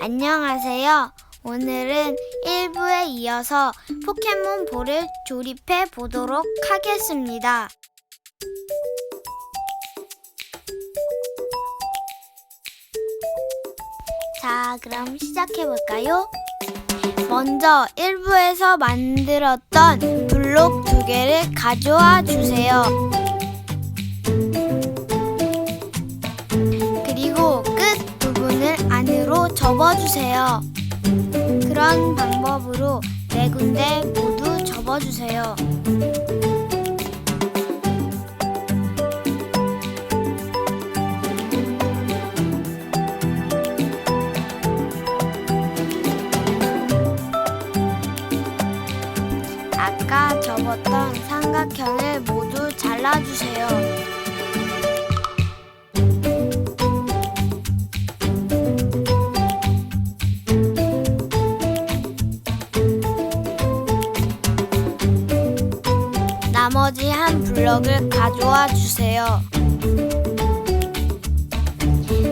안녕하세요. 오늘은 1부에 이어서 포켓몬 볼을 조립해 보도록 하겠습니다. 자, 그럼 시작해 볼까요? 먼저 1부에서 만들었던 블록 두 개를 가져와 주세요. 접어주세요. 그런 방법으로 네 군데 모두 접어주세요. 아까 접었던 삼각형을 모두 잘라주세요. 나머지 한 블럭을 가져와 주세요.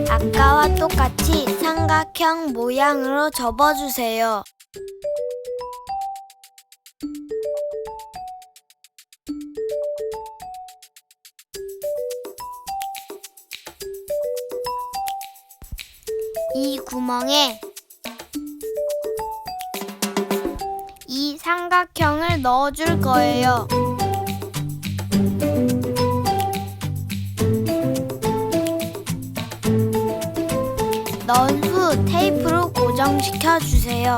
아까와 똑같이 삼각형 모양으로 접어주세요. 이 구멍에 이 삼각형을 넣어줄 거예요. 넣은 후 테이프로 고정시켜 주세요.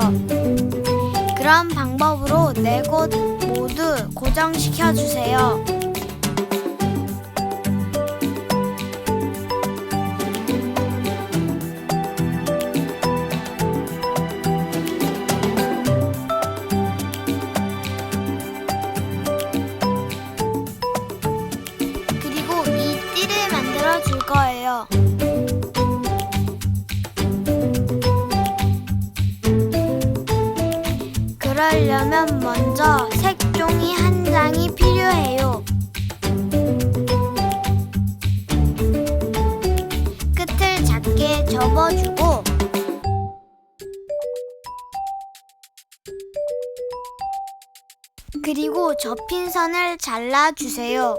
그런 방법으로 네 곳 모두 고정시켜 주세요. 그러려면 먼저 색종이 한 장이 필요해요. 끝을 작게 접어주고 그리고 접힌 선을 잘라주세요.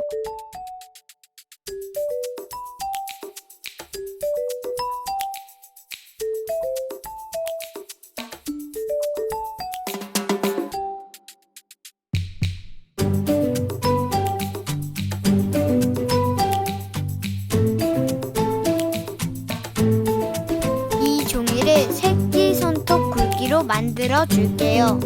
만들어 줄게요.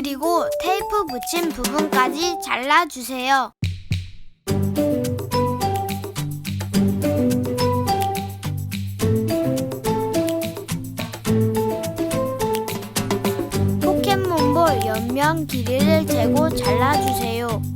그리고 테이프 붙인 부분까지 잘라주세요. 포켓몬볼 옆면 길이를 재고 잘라주세요.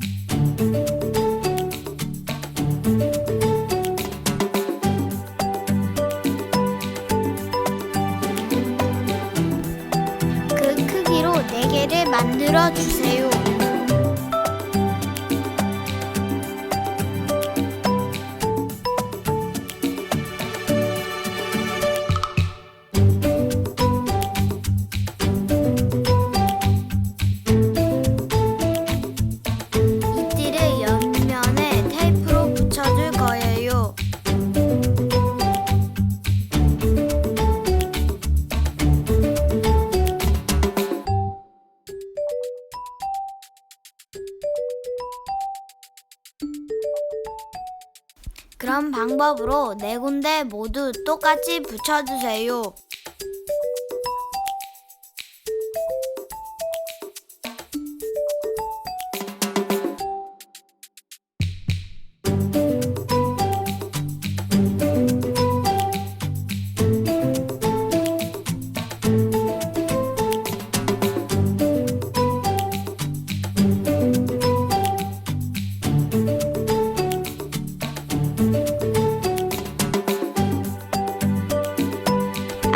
그런 방법으로 네 군데 모두 똑같이 붙여주세요.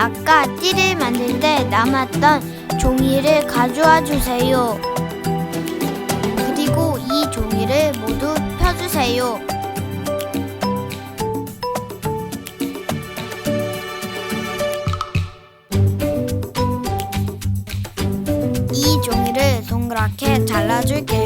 아까 띠를 만들 때 남았던 종이를 가져와 주세요. 그리고 이 종이를 모두 펴주세요. 이 종이를 동그랗게 잘라줄게요.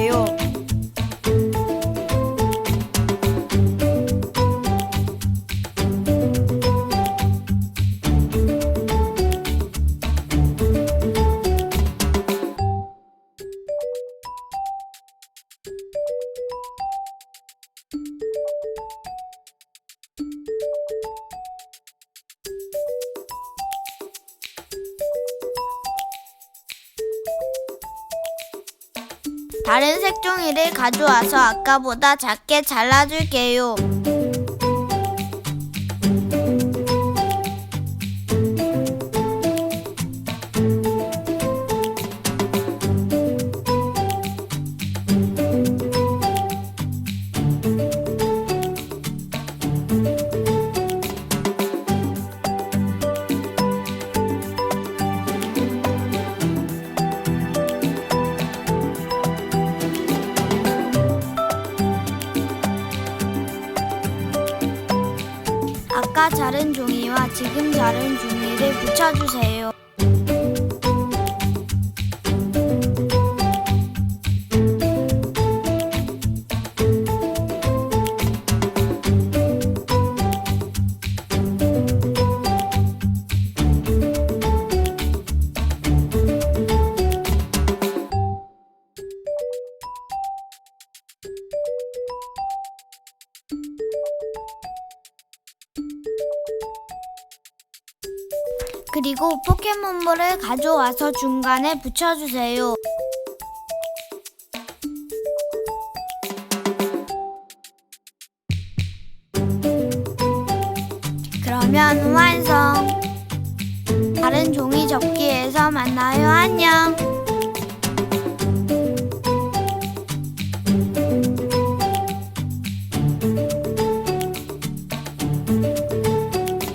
다른 색종이를 가져와서 아까보다 작게 잘라줄게요. 아까 자른 종이와 지금 자른 종이를 붙여주세요. 그리고 포켓몬볼을 가져와서 중간에 붙여주세요. 그러면 완성! 다른 종이 접기에서 만나요. 안녕!